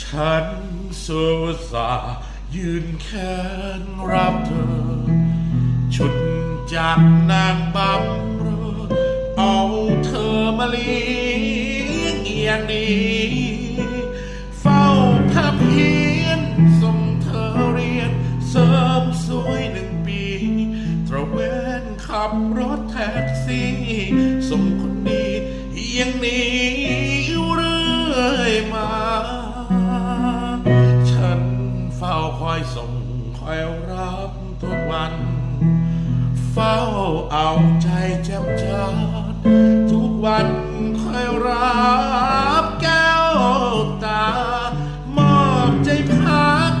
ฉันสุสายืนแขนรับเธอ ชุดจากนางบำเรอเอาเธอมาเลี้ยงอย่างดี เฝ้าพระเพียรส่งเธอเรียน เสริมสวยหนึ่งปีตระเวนขับรถแท็กซี่ส่งคนดีอย่างนี้ คอยส่งคอยรับทุกวัน เฝ้าเอาใจแจ่มจัดทุกวันคอยรับแก้วตา มอบใจพัก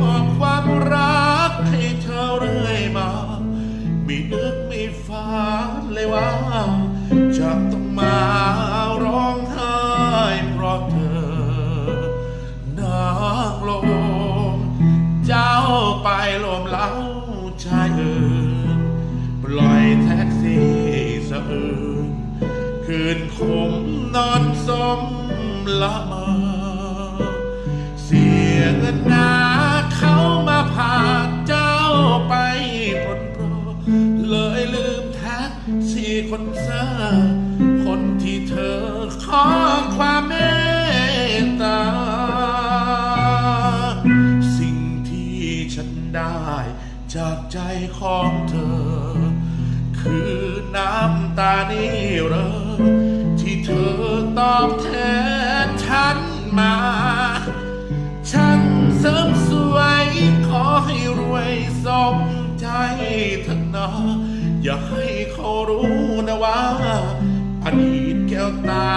มอบความรักให้เธอเรื่อยมาไม่นึกไม่ฝันเลยว่าจะต้องมา ชายอื่นปล่อยแท็กซี่สะอื่นคืนคมนอนสมละมอเสียเงินนาเขามาพาเจ้าไปปลนโปรเลยลืมแท็กซี่คนเซอร์คนที่เธอขอความเมตตา สิ่งที่ฉันได้ จากใจของเธอ คือน้ำตานี่เรอที่เธอตอบแทนฉันมาช่างเสริมสวยขอให้รวยสมใจเถอะนะอย่าให้เขารู้นะว่าอดีตแก้วตา